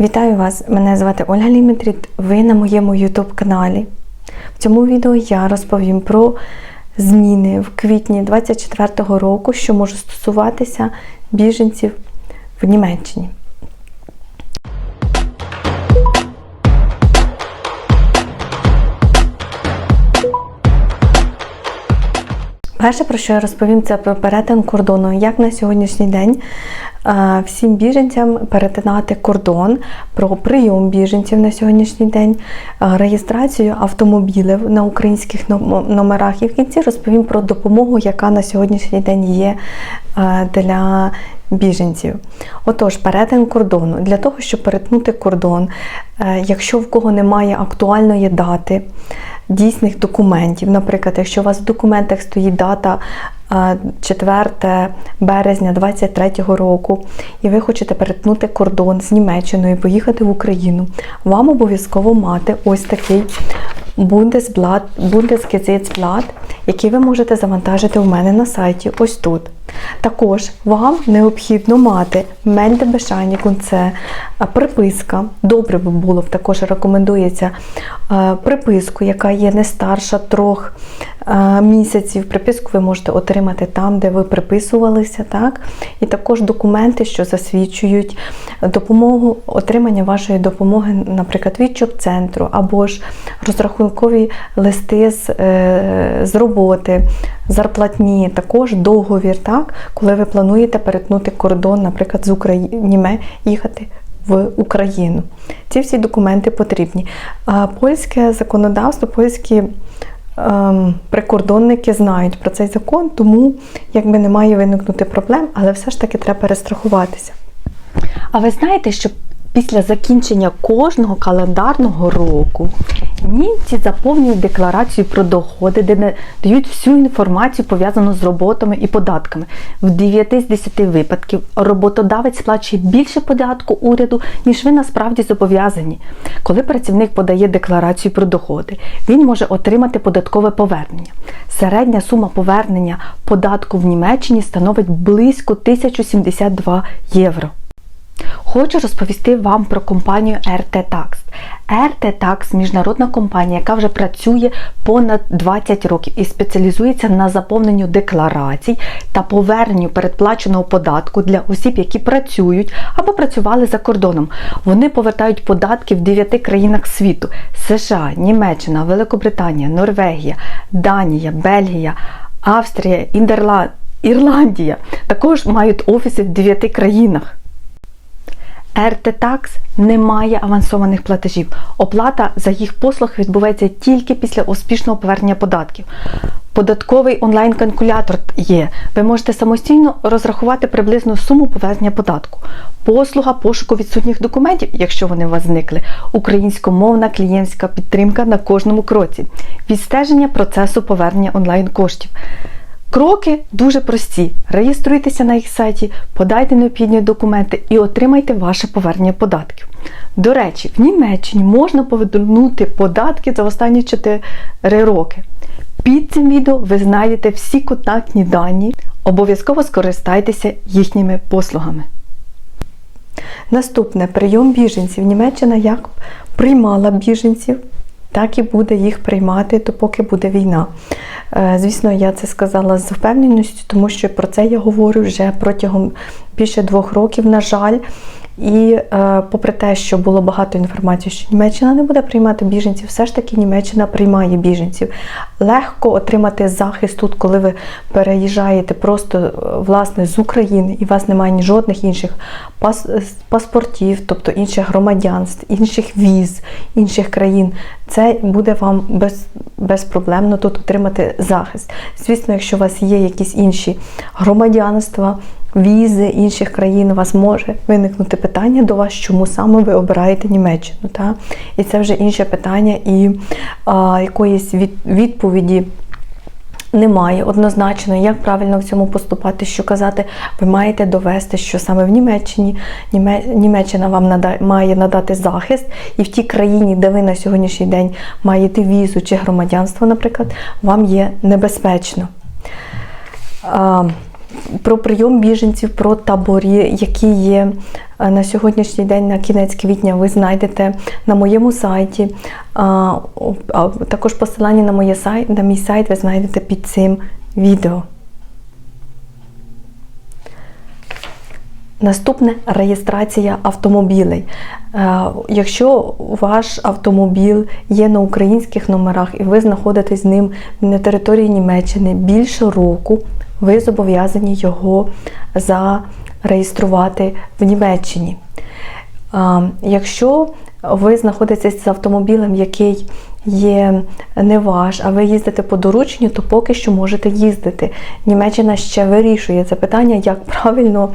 Вітаю вас! Мене звати Ольга Лімітріт. Ви на моєму YouTube каналі. В цьому відео я розповім про зміни в квітні 2024 року, що може стосуватися біженців в Німеччині. Перше, про що я розповім, це про перетин кордону. Як на сьогоднішній день е, всім біженцям перетинати кордон, про прийом біженців на сьогоднішній день, е, реєстрацію автомобілів на українських ном- номерах. І в кінці розповім про допомогу, яка на сьогоднішній день є для біженців. Отож, перетин кордону. Для того, щоб перетнути кордон, е, якщо в кого немає актуальної дати, дійсних документів. Наприклад, якщо у вас в документах стоїть дата е, 4 березня 2023 року, і ви хочете перетнути кордон з Німеччиною, поїхати в Україну, вам обов'язково мати ось такий Bundesblatt, Bundesgesetzblatt, який ви можете завантажити у мене на сайті ось тут. Також вам необхідно мати Мельдебешанікун, це приписка. Добре би було, також рекомендується приписку, яка є не старша трьох місяців. Приписку ви можете отримати там, де ви приписувалися, так? І також документи, що засвідчують допомогу, отримання вашої допомоги, наприклад, від ЧОП-центру, або ж розрахункові листи з, е, з роботи, зарплатні, також договір, так? коли ви плануєте перетнути кордон, наприклад, з України їхати в Україну. Ці всі документи потрібні. Польське законодавство, польські прикордонники знають про цей закон, тому якби не має виникнути проблем, але все ж таки треба перестрахуватися. А ви знаєте, що після закінчення кожного календарного року німці заповнюють декларацію про доходи, де надають всю інформацію пов'язану з роботами і податками. В 9 з 10 випадків роботодавець сплачує більше податку уряду, ніж ви насправді зобов'язані. Коли працівник подає декларацію про доходи, він може отримати податкове повернення. Середня сума повернення податку в Німеччині становить близько 1072 євро. Хочу розповісти вам про компанію RT Tax. RT Tax – міжнародна компанія, яка вже працює понад 20 років і спеціалізується на заповненню декларацій та поверненню передплаченого податку для осіб, які працюють або працювали за кордоном. Вони повертають податки в 9 країнах світу: США, Німеччина, Великобританія, Норвегія, Данія, Бельгія, Австрія, Індерланд, Ірландія. Також мають офіси в 9 країнах. RT-Tax не має авансованих платежів. Оплата за їх послуг відбувається тільки після успішного повернення податків. Податковий онлайн-калькулятор є. Ви можете самостійно розрахувати приблизну суму повернення податку. Послуга пошуку відсутніх документів, якщо вони у вас зникли. Українськомовна клієнтська підтримка на кожному кроці. Відстеження процесу повернення онлайн коштів. Кроки дуже прості. Реєструйтеся на їх сайті, подайте необхідні документи і отримайте ваше повернення податків. До речі, в Німеччині можна повернути податки за останні 4 роки. Під цим відео ви знайдете всі контактні дані. Обов'язково скористайтеся їхніми послугами. Наступне прийом біженців. Німеччина як приймала біженців, так і буде їх приймати, допоки буде війна. Е, Звісно, я це сказала з впевненістю, тому що про це я говорю вже протягом більше двох років, на жаль. І е, попри те, що було багато інформації, що Німеччина не буде приймати біженців, все ж таки Німеччина приймає біженців. Легко отримати захист тут, коли ви переїжджаєте просто е, власне з України і у вас немає жодних інших пас, паспортів, тобто інших громадянств, інших віз, інших країн. Це буде вам без, безпроблемно тут отримати захист. Звісно, якщо у вас є якісь інші громадянства, візи інших країн, у вас може виникнути питання до вас, чому саме ви обираєте Німеччину. Та? І це вже інше питання, і а, якоїсь від, відповіді. Немає однозначно, як правильно в цьому поступати, що казати, ви маєте довести, що саме в Німеччині Німеччина вам нада, має надати захист, і в тій країні, де ви на сьогоднішній день маєте візу чи громадянство, наприклад, вам є небезпечно. А, про прийом біженців, про таборі, які є е, на сьогоднішній день, на кінець квітня, ви знайдете на моєму сайті. Також посилання на, моє сайт, на мій сайт ви знайдете під цим відео. Наступне реєстрація автомобілей. Е, Якщо ваш автомобіль є на українських номерах і ви знаходитесь з ним на території Німеччини більше року, ви зобов'язані його зареєструвати в Німеччині. Якщо ви знаходитесь з автомобілем, який є не ваш, а ви їздите по дорученню, то поки що можете їздити. Німеччина ще вирішує це питання, як правильно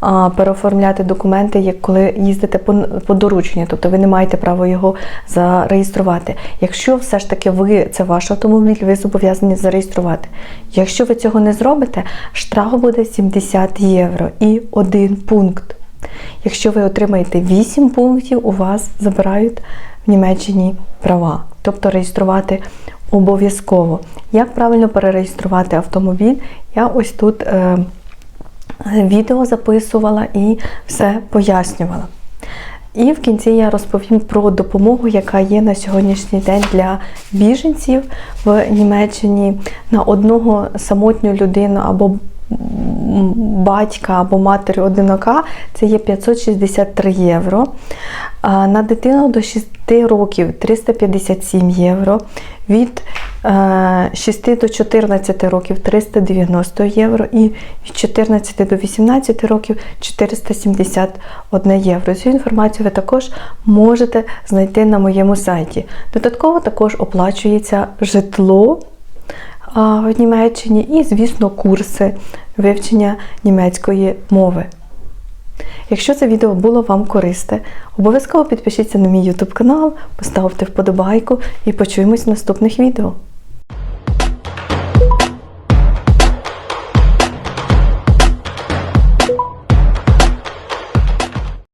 а, переоформляти документи, як коли їздите по, по дорученню, тобто ви не маєте права його зареєструвати. Якщо все ж таки ви це ваш автомобіль, ви зобов'язані зареєструвати. Якщо ви цього не зробите, штраф буде 70 євро і один пункт. Якщо ви отримаєте 8 пунктів, у вас забирають в Німеччині права, тобто реєструвати обов'язково. Як правильно перереєструвати автомобіль, я ось тут е, відео записувала і все пояснювала. І в кінці я розповім про допомогу, яка є на сьогоднішній день для біженців в Німеччині на одного самотню людину або батька або матері одинока це є 563 євро. На дитину до 6 років 357 євро. Від е, 6 до 14 років 390 євро і від 14 до 18 років 471 євро. Цю інформацію ви також можете знайти на моєму сайті. Додатково також оплачується житло в Німеччині і, звісно, курси вивчення німецької мови. Якщо це відео було вам корисне, обов'язково підпишіться на мій YouTube канал, поставте вподобайку і почуємось в наступних відео.